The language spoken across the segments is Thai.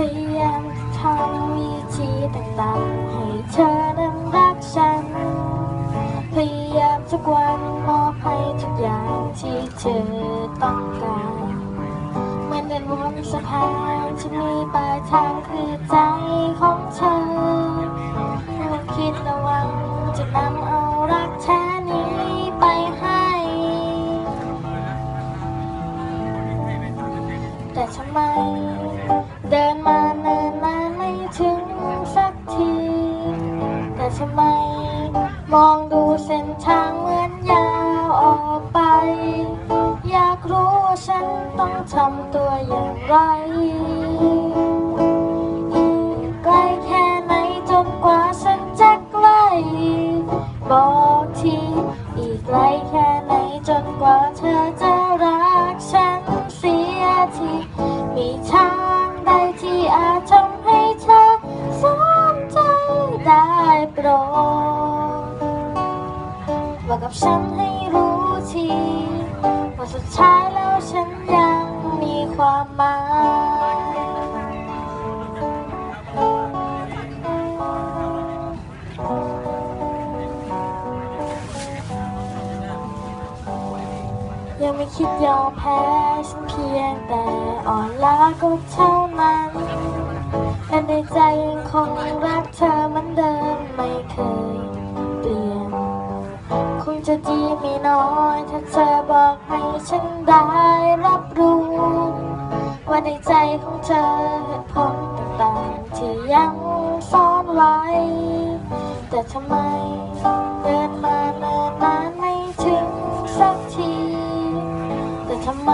พยายามทำวิธีต่างๆ ให้เธอนั้นรักฉัน พยายามทุกวันมอบให้ทุกอย่างที่เธอต้องการเหมือนเดินวนสะพานจะมีปลายทางคือใจของเธอไม่คิดระวังจะนำเอารักแท้นี้ไปให้ แต่ทำไม ทำไม มองดูเส้นทางเหมือนยาวออกไป อยากรู้ว่าฉันต้องทำตัวอย่างไรอีกไกลแค่ไหนจนกว่าฉันจะใกล้บอกทีอีกไกลแค่ไหนจนกว่าเธอจะรักฉันเสียทีมีทาง บอกกับฉันให้รู้ทีว่าสุดท้ายแล้วฉันยังมีความหมายยังไม่คิดยอมแพ้ฉันเพียงแต่อ่อนล้าก็เท่านั้นแต่ในใจยังคงรักเธอเหมือนเดิมไม่เคย จะดีไม่น้อยถ้าเธอบอกให้ฉันได้รับรู้ ว่าในใจของเธอเหตุผลต่างๆที่ยังซ่อนไว้ แต่ทำไมเดินมาเนิ่นนานไม่ถึงสักที แต่ทำไม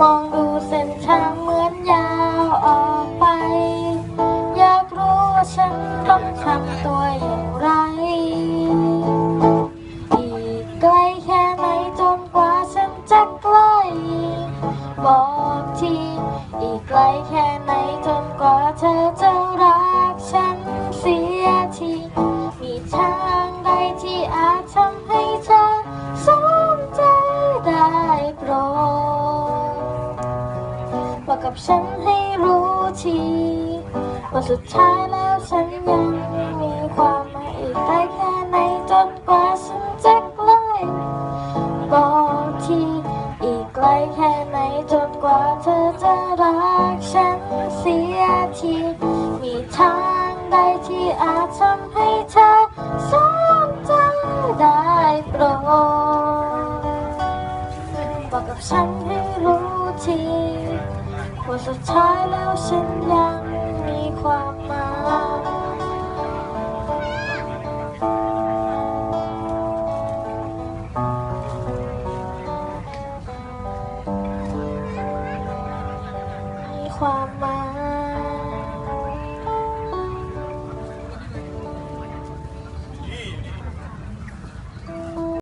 มองดูเส้นทางเหมือนยาวออกไป อยากรู้ว่าฉันต้องทำตัวอย่าง บอกกับฉันให้รู้ทีว่าสุดท้ายแล้วฉันยังมีความหมายอีกได้แค่ไหนจนกว่าฉันจะใกล้บอกทีอีกไกลแค่ไหนจนกว่าเธอจะรักฉันเสียทีมีทางใดที่อาจทำให้เธอสนใจได้โปรดบอกกับฉันให้รู้ที ว่าสุดท้ายแล้วฉันยังมีความหมายมีความหมาย